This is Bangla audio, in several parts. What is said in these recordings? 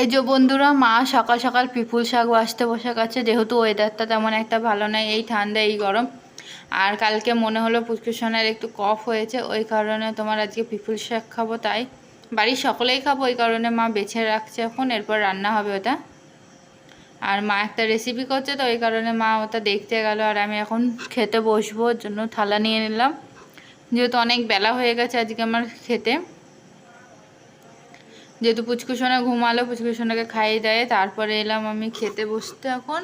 এই যে বন্ধুরা, মা সকাল সকাল পিপুল শাক বাঁচতে বসে গেছে। যেহেতু ওয়েদারটা তেমন একটা ভালো নয় এই ঠান্ডা, এই গরম। আর কালকে মনে হলো পুষ্কুসোনার একটু কফ হয়েছে, ওই কারণে তোমার আজকে পিপুল শাক খাব, তাই বাড়ির সকলেই খাব, ওই কারণে মা বেছে রাখছে এখন, এরপর রান্না হবে ওটা। আর মা একটা রেসিপি করছে, তো ওই কারণে মা ওটা দেখতে গেল, আর আমি এখন খেতে বসবো জন্য থালা নিয়ে নিলাম। যেহেতু অনেক বেলা হয়ে গেছে আজকে আমার খেতে। যেহেতু পুচকুসোনা ঘুমালো, পুচকুসোনাকে খাইয়ে দেয়। তারপরে এলাম আমি খেতে বসতে এখন।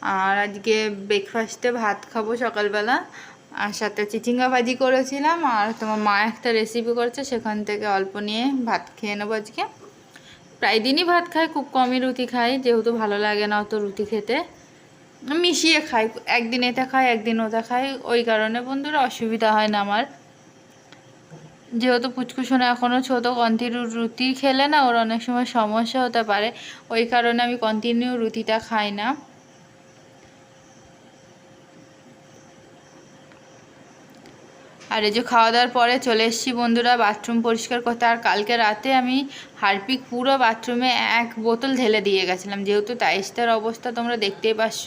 আর আজকে ব্রেকফাস্টে ভাত খাব সকালবেলা। আর সাথে চিচিঙ্গা ভাজি করেছিলাম। আর তোমার মা একটা রেসিপি করেছে, সেখান থেকে অল্প নিয়ে ভাত খেয়ে নেব আজকে। প্রায় দিনই ভাত খাই, খুব কমই রুটি খাই, যেহেতু ভালো লাগে না অত রুটি খেতে। মিশিয়ে খাই একদিন এটা খাই, একদিন ওটা খাই। ওই কারণে বন্ধুরা, অসুবিধা হয় না আমার। যেহেতু পুচকুসোনা এখনও ছোটো কন্টিনিউ রুটি খেলে না ওর অনেক সময় সমস্যা হতে পারে। ওই কারণে আমি কন্টিনিউ রুটিটা খাই না। আর এই যে খাওয়া দাওয়ার পরে চলে এসেছি বন্ধুরা বাথরুম পরিষ্কার করতে। আর কালকে রাতে আমি হারপিক পুরো বাথরুমে এক বোতল ঢেলে দিয়ে গেছিলাম। যেহেতু টাইসটার অবস্থা তোমরা দেখতেই পাচ্ছ।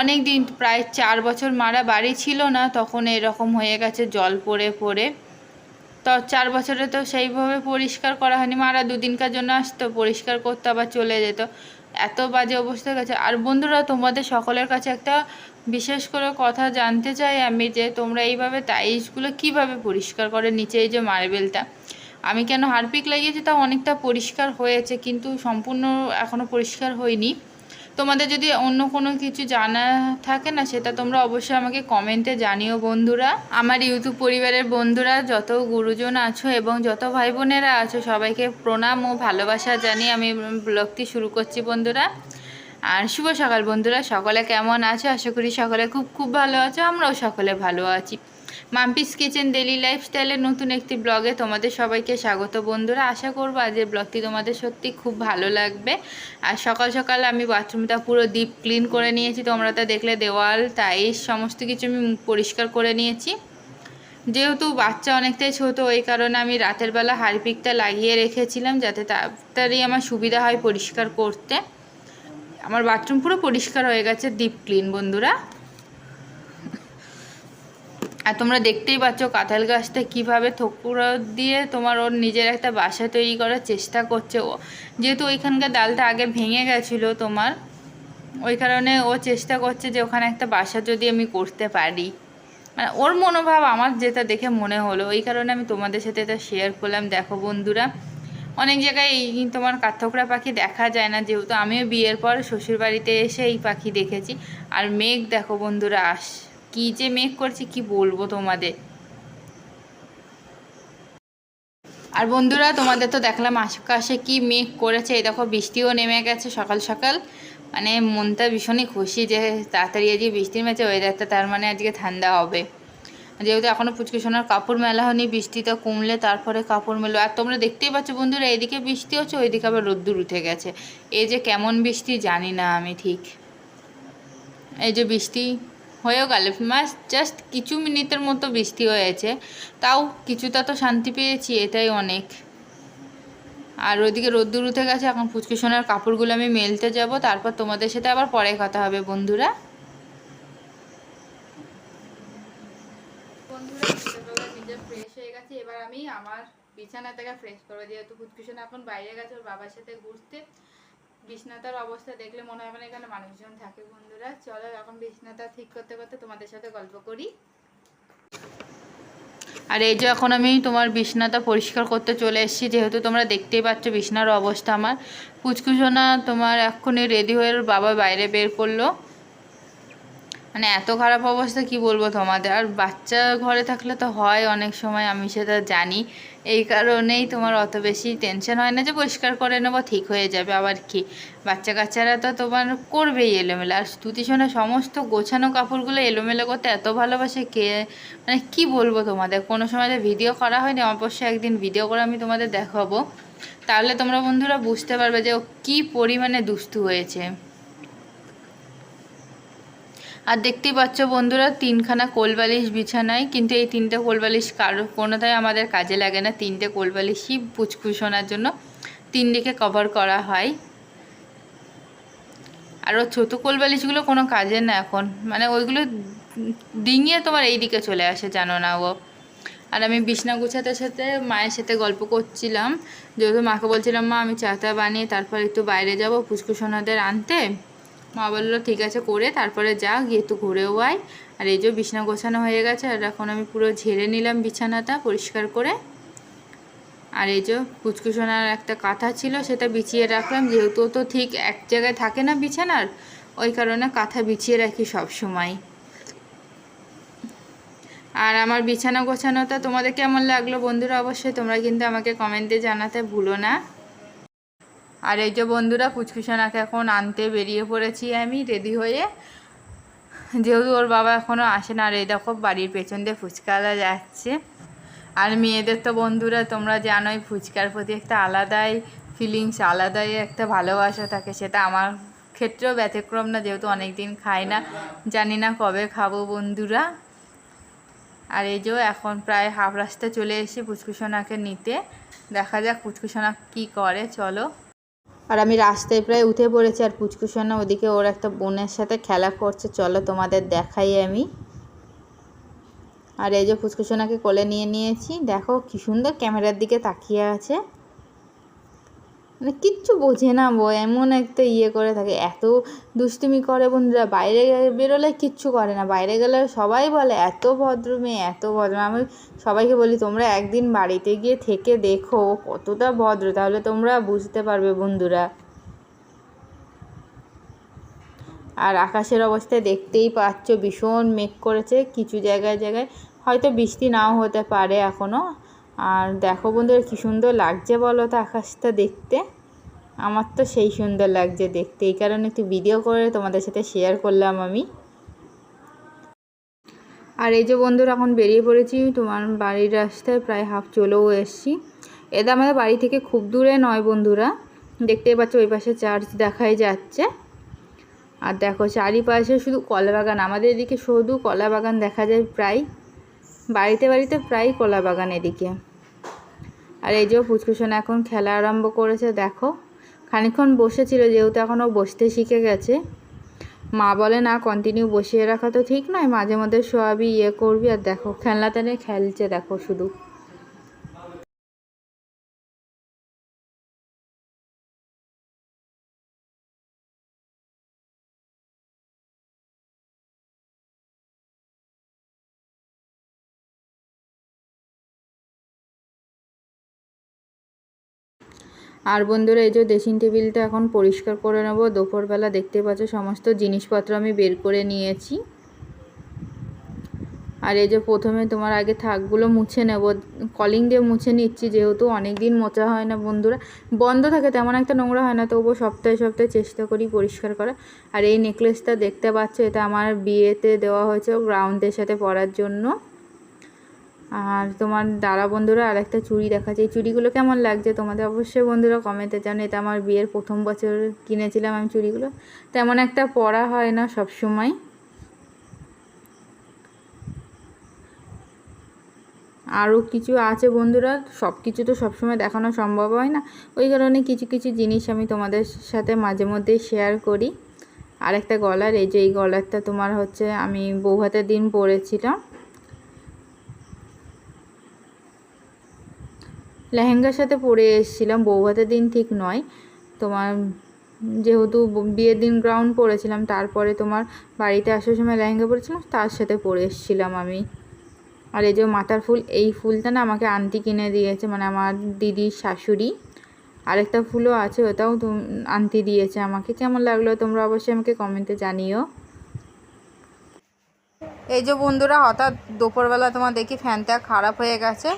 অনেক দিন প্রায় চার বছর মারা বাড়ি ছিল না, তখন এরকম হয়ে গেছে, জল পড়ে পড়ে। তো চার বছরে তো সেইভাবে পরিষ্কার করা হয়নি। মারা দুদিনকার জন্য আসতো, পরিষ্কার করতে, আবার চলে যেত। এত বাজে অবস্থা গেছে। আর বন্ধুরা, তোমাদের সকলের কাছে একটা বিশেষ করে কথা জানতে চাই আমি যে, তোমরা এইভাবে টাইলসগুলো কীভাবে পরিষ্কার করে নিচে এই যে মার্বেলটা আমি কেন হারপিক লাগিয়েছি? তা অনেকটা পরিষ্কার হয়েছে, কিন্তু সম্পূর্ণ এখনও পরিষ্কার হয়নি। তোমাদের যদি অন্য কোনো কিছু জানা থাকে না, সেটা তোমরা অবশ্যই আমাকে কমেন্টে জানিও বন্ধুরা। আমার ইউটিউব পরিবারের বন্ধুরা, যত গুরুজন আছো এবং যত ভাই বোনেরা আছো, সবাইকে প্রণাম ও ভালোবাসা জানিয়ে আমি ব্লগটি শুরু করছি বন্ধুরা। আর শুভ সকাল বন্ধুরা, সকলে কেমন আছো? আশা করি সকলে খুব খুব ভালো আছো, আমরাও সকলে ভালো আছি। মাম্পিস কিচেন ডেলি লাইফস্টাইলের নতুন একটি ব্লগে তোমাদের সবাইকে স্বাগত বন্ধুরা। আশা করব আজকের ব্লগটি তোমাদের সত্যি খুব ভালো লাগবে। আর সকাল সকাল আমি বাথরুমটা পুরো ডিপ ক্লিন করে নিয়েছি। তোমরা তো দেখলে দেওয়াল টাইস সমস্ত কিছু আমি পরিষ্কার করে নিয়েছি। যেহেতু বাচ্চা অনেকটাই ছোট, ওই কারণে আমি রাতের বেলা হারপিকটা লাগিয়ে রেখেছিলাম যাতে তাড়াতাড়ি আমার সুবিধা হয় পরিষ্কার করতে। আমার বাথরুম পুরো পরিষ্কার হয়ে গেছে, ডিপ ক্লিন বন্ধুরা। আর তোমরা দেখতেই পাচ্ছ কাঁঠাল গাছটা কীভাবে থকুড়ো দিয়ে তোমার ওর নিজের একটা বাসা তৈরি করার চেষ্টা করছে ও। যেহেতু ওইখানকার ডালটা আগে ভেঙে গেছিল তোমার, ওই কারণে ও চেষ্টা করছে যে ওখানে একটা বাসা যদি আমি করতে পারি। মানে ওর মনোভাব আমার যেটা দেখে মনে হলো, ওই কারণে আমি তোমাদের সাথে এটা শেয়ার করলাম। দেখো বন্ধুরা, অনেক জায়গায় এই তোমার কাঠঠোকরা পাখি দেখা যায় না, যেহেতু আমিও বিয়ের পর শ্বশুরবাড়িতে এসে এই পাখি দেখেছি। আর মেঘ দেখো বন্ধুরা, আস কি যে মেঘ করছে, কি বলব তোমাদের? আর বন্ধুরা, তোমাদের তো দেখলাম আশেপাশে কি মেঘ করেছে। এই দেখো, বৃষ্টিও নেমে গেছে সকাল সকাল। মানে মনটা ভীষণই খুশি যে তাড়াতাড়ি আজকে বৃষ্টির মেছে ওয়েদারটা তার মানে আজকে ঠান্ডা হবে। যেহেতু এখনও পুচকে সোনার কাপড় মেলা হয়নি বৃষ্টিটা কমলে তারপরে কাপড় মেলো আর তোমরা দেখতেই পাচ্ছ বন্ধুরা, এদিকে বৃষ্টি হচ্ছে, ওইদিকে আবার রোদ্দুর উঠে গেছে। এই যে কেমন বৃষ্টি জানি না আমি ঠিক। এই যে বৃষ্টি হয়েও গেল। মাস জাস্ট কিছু মিনিটের মতো বৃষ্টি হয়েছে। তাও কিছুটা তো শান্তি পেয়েছি, এটাই অনেক। আর ওইদিকে রোদ্দুর উঠে গেছে, এখন পুচকি সোনার কাপড়গুলো আমি মেলতে যাব। তারপর তোমাদের সাথে আবার পরে কথা হবে, বন্ধুরা। বন্ধুরা ফ্রেশ হয়ে গেছে। এবার আমি আমার বিছানাটাকে ফ্রেশ করব। যেহেতু পুচকুসোনা এখন বাইরে গেছে, ওর বাবার সাথে ঘুরতে। বিছনাটার অবস্থা দেখলে মনে হবে না এখানে মানুষজন থাকে বন্ধুরা। চলো এখন বিষ্ণাতা ঠিক করতে করতে তোমাদের সাথে গল্প করি। আর এই যে এখন আমি তোমার বিছনাটা পরিষ্কার করতে চলে এসেছি, যেহেতু তোমরা দেখতেই পাচ্ছ বিছনার অবস্থা আমার। পুচকুসোনা তোমার এক্ষুনি রেডি হয়ে বাবা বাইরে বের করল। মানে এত খারাপ অবস্থা কি বলব তোমাদের? আর বাচ্চা ঘরে থাকলে তো হয় অনেক সময়, আমি সেটা জানি। এই কারণেই তোমার অত বেশি টেনশন হয় না যে পরিষ্কার করে নেব, ঠিক হয়ে যাবে, আবার কি? বাচ্চা কাচ্চারা তো তোমার করবেই এলোমেলো। আর স্তুতিশোনা সমস্ত গোছানো কাপড়গুলো এলোমেলো করতে এত ভালোবাসে কে? মানে কি বলব তোমাদের? কোনো সময় যে ভিডিও করা হয়নি অবশ্যই একদিন ভিডিও করে আমি তোমাদের দেখাবো। তাহলে তোমরা বন্ধুরা বুঝতে পারবে যে ও কী পরিমাণে দুষ্টু হয়েছে। আর দেখতেই পাচ্ছ বন্ধুরা, তিনখানা কোলবালিশ বিছানায়, কিন্তু এই তিনটে কোলবালিশ কারও কোনোটাই আমাদের কাজে লাগে না। তিনটে কোলবালিশই পুচকুশোনার জন্য তিন দিকে কভার করা হয়। আর ওর ছোটো কোল বালিশগুলো কোনো কাজের না এখন। মানে ওইগুলো ডিঙিয়ে তোমার এই দিকে চলে আসে, জানো না ও আর আমি বিছনা গুছাতে সাথে মায়ের সাথে গল্প করছিলাম। যেহেতু মাকে বলছিলাম, মা, আমি চাটা বানিয়ে তারপর একটু বাইরে যাব পুষ্কুসোনাদের আনতে। মা বলল, ঠিক আছে, করে তারপরে যা, গিয়ে একটু ঘুরেও আয়। আর এই যে বিছানা গোছানো হয়ে গেছে, আর এখন আমি পুরো ঝেড়ে নিলাম বিছানাটা পরিষ্কার করে। আর এই যে পুচকুসোনার একটা কাঁথা ছিল, সেটা বিছিয়ে রাখলাম। যেহেতু তো ঠিক এক জায়গায় থাকে না বিছানার, ওই কারণে কাঁথা বিছিয়ে রাখি সব সময়। আর আমার বিছানা গোছানোটা তোমাদের কেমন লাগল বন্ধুরা? অবশ্যই তোমরা কিন্তু আমাকে কমেন্টে জানাতে ভুলো না। আর এই যে বন্ধুরা, পুচকুসোনাকে এখন আনতে বেরিয়ে পড়েছি আমি রেডি হয়ে। যেহেতু ওর বাবা এখনও আসে না, আর এই দেখো বাড়ির পেছন দিয়ে ফুচকালা যাচ্ছে। আর মেয়েদের তো বন্ধুরা, তোমরা জানোই, ফুচকার প্রতি একটা আলাদাই ফিলিংস আলাদাই একটা ভালোবাসা থাকে। সেটা আমার ক্ষেত্রেও ব্যতিক্রম না, যেহেতু অনেক দিন খাই না। জানি না কবে খাব বন্ধুরা। আর এই যে এখন প্রায় হাফ রাস্তা চলে এসেছি পুচকুসোনাকে নিতে। দেখা যাক পুচকুসোনা কী করে, চলো। আর আমি রাস্তায় প্রায় উঠে পড়েছি আর পুচকুসোনা ওদিকে ওর একটা বোনের সাথে খেলা করছে, চলো তোমাদের দেখাই আমি। আর এই যে ফুচকুসোনাকে কোলে নিয়ে নিয়েছি, দেখো কী সুন্দর ক্যামেরার দিকে তাকিয়ে আছে। মানে কিচ্ছু বোঝে না বো এমন একটা ইয়ে করে থাকে। এত দুষ্টুমি করে বন্ধুরা, বাইরে বেরোলে কিচ্ছু করে না। বাইরে গেলে সবাই বলে, এত ভদ্র মেয়ে, এত ভদ্র আমি সবাইকে বলি, তোমরা একদিন বাড়িতে গিয়ে থেকে দেখো কতটা ভদ্র। তাহলে তোমরা বুঝতে পারবে বন্ধুরা। আর আকাশের অবস্থায় দেখতেই পাচ্ছ, ভীষণ মেঘ করেছে কিছু জায়গায় জায়গায়। হয়তো বৃষ্টি নাও হতে পারে এখনও আর দেখো বন্ধুরা কী সুন্দর লাগছে বলো তো আকাশটা দেখতে। আমার তো সেই সুন্দর লাগছে দেখতে। এই কারণে একটু ভিডিও করে তোমাদের সাথে শেয়ার করলাম আমি। আর এই যে বন্ধুরা এখন বেরিয়ে পড়েছি, তোমার বাড়ির রাস্তায় প্রায় হাফ চলেও এসছি। এটা আমাদের বাড়ি থেকে খুব দূরে নয় বন্ধুরা। দেখতেই পাচ্ছ ওই পাশে চার্চ দেখাই যাচ্ছে। আর দেখো চারিপাশে শুধু কলা বাগান আমাদের এদিকে শুধু কলা বাগান দেখা যায় প্রায়। বাড়িতে বাড়িতে প্রায় কলা বাগান এদিকে। আর এই যে ফুচকুসন এখন খেলা আরম্ভ করেছে, দেখো। খানিক্ষণ বসেছিল, যেহেতু এখনও বসতে শিখে গেছে। মা বলে, না কন্টিনিউ বসিয়ে রাখা তো ঠিক নয়, মাঝে মধ্যে শোয়াবি ইয়ে করবি, আর দেখো খেলনাতে খেলছে, দেখো শুধু। আর বন্ধুরা, এই যে ড্রেসিং টেবিলটা এখন পরিষ্কার করে নেব। দুপুরবেলা দেখতে পাচ্ছ, সমস্ত জিনিসপত্র আমি বের করে নিয়েছি। আর এই যে প্রথমে তোমার আগে থাকগুলো মুছে নেব। কলিং দিয়ে মুছে নিচ্ছি, যেহেতু অনেক দিন মোচা হয় না বন্ধুরা। বন্ধ থাকে, তেমন একটা নোংরা হয় না, তবুও সপ্তাহে সপ্তাহে চেষ্টা করি পরিষ্কার করা আর এই নেকলেসটা দেখতে পাচ্ছ, এটা আমার বিয়েতে দেওয়া হয়েছে গ্রাউন্ডের সাথে পরার জন্য। আর তোমার দাদা বন্ধুরা আর একটা চুড়ি দেখাচ্ছে। এই চুড়িগুলো কেমন লাগছে তোমাদের? অবশ্যই বন্ধুরা কমেন্টে জানো এটা আমার বিয়ের প্রথম বছর কিনেছিলাম আমি চুড়িগুলো। তেমন একটা পরা হয় না সব সময় আরও কিছু আছে বন্ধুরা? সব কিছু তো সবসময় দেখানো সম্ভব হয় না। ওই কারণে কিছু কিছু জিনিস আমি তোমাদের সাথে মাঝে মধ্যেই শেয়ার করি। আরেকটা গলার, এই যে এই গলারটা তোমার হচ্ছে আমি বৌভাতের দিন পরেছিলাম। লেহেঙ্গার সাথে পরে এসেছিলাম, বৌভাতের দিন ঠিক নয়। তোমার যেহেতু বিয়ের দিন গ্রাউন্ড পরেছিলাম, তারপরে তোমার বাড়িতে আসার সময় লেহেঙ্গা পরেছিলাম, তার সাথে পরে এসেছিলাম আমি। আর এই যে মাথার ফুল, এই ফুলটা না আমাকে আন্টি কিনে দিয়েছে মানে আমার দিদির শাশুড়ি। আরেকটা ফুলও আছে, ওটাও আন্টি দিয়েছে আমাকে। কেমন লাগল তোমরা অবশ্যই আমাকে কমেন্টে জানিও। এই যে বন্ধুরা, হঠাৎ দুপুরবেলা তোমার দেখি ফ্যানটা খারাপ হয়ে গেছে।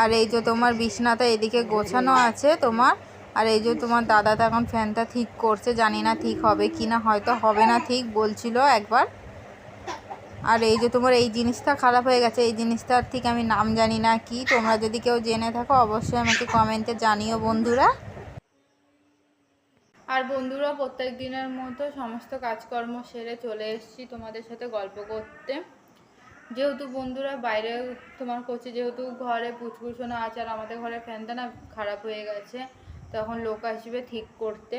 আর এই যে তোমার বিছনাটা এদিকে গোছানো আছে তোমার। আর এই যে তোমার দাদা তো এখন ফ্যানটা ঠিক করছে, জানি না ঠিক হবে কি না, হয়তো হবে না ঠিক বলছিল একবার। আর এই যে তোমার এই জিনিসটা খারাপ হয়ে গেছে, এই জিনিসটার ঠিক আমি নাম জানি না কি। তোমরা যদি কেউ জেনে থাকো, অবশ্যই আমাকে কমেন্টে জানিও বন্ধুরা। আর বন্ধুরা প্রত্যেক দিনের মতো সমস্ত কাজকর্ম সেরে চলে এসেছি তোমাদের সাথে গল্প করতে। যেহেতু বন্ধুরা, বাইরে তোমার করছে, যেহেতু ঘরে পুচকুচোনো আছে আর আমাদের ঘরে ফ্যানটা না খারাপ হয়ে গেছে, তখন লোক আসবে ঠিক করতে।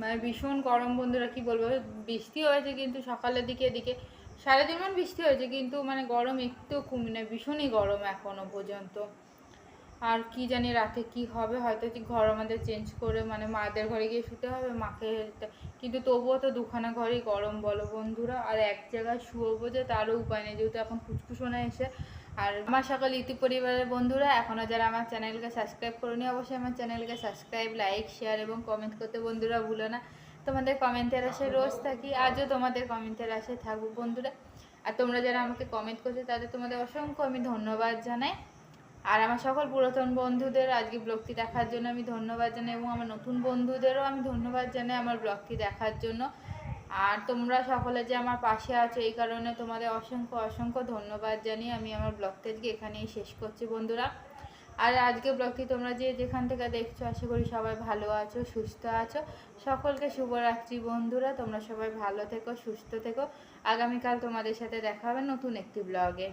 মানে ভীষণ গরম বন্ধুরা, কি বলব? বৃষ্টি হয়েছে কিন্তু সকালের দিকে এদিকে, সারাদিন মান বৃষ্টি হয়েছে কিন্তু মানে গরম একটু কমে না, ভীষণই গরম এখনও পর্যন্ত। আর কি জানি রাতে কি হবে, হয়তো কি ঘর আমাদের চেঞ্জ করে মানে মাদের ঘরে গিয়ে শুতে হবে, মাকে কিন্তু তবুও তো দুখানা ঘরেই গরম বলো বন্ধুরা। আর এক জায়গায় শুয়োবো যে তারও উপায় নেই, যেহেতু এখন ফুসফুসোনা এসে। আর আমার সকল ইতি পরিবারের বন্ধুরা এখনও যারা আমার চ্যানেলকে সাবস্ক্রাইব করনি, অবশ্যই আমার চ্যানেলকে সাবস্ক্রাইব লাইক শেয়ার এবং কমেন্ট করতে বন্ধুরা ভুলো না। তোমাদের কমেন্টের আশায় রোজ থাকি, আজও তোমাদের কমেন্টের আশায় থাকব বন্ধুরা। আর তোমরা যারা আমাকে কমেন্ট করছ, তাদের তোমাদের অসংখ্য আমি ধন্যবাদ জানাই। আর আমার সকল পুরাতন বন্ধুদের আজকে ব্লগটি দেখার জন্য আমি ধন্যবাদ জানাই এবং আমার নতুন বন্ধুদেরও আমি ধন্যবাদ জানাই আমার ব্লগটি দেখার জন্য। আর তোমরা সকলে যে আমার পাশে আছো, এই কারণে তোমাদের অসংখ্য অসংখ্য ধন্যবাদ জানিয়ে আমি আমার ব্লগটা আজকে এখানেই শেষ করছি বন্ধুরা। আর আজকে ব্লগটি তোমরা যে যেখান থেকে দেখছ, আশা করি সবাই ভালো আছো, সুস্থ আছো। সকলকে শুভরাত্রি বন্ধুরা, তোমরা সবাই ভালো থেকো, সুস্থ থেকো। আগামীকাল তোমাদের সাথে দেখা হবে নতুন একটি ব্লগে।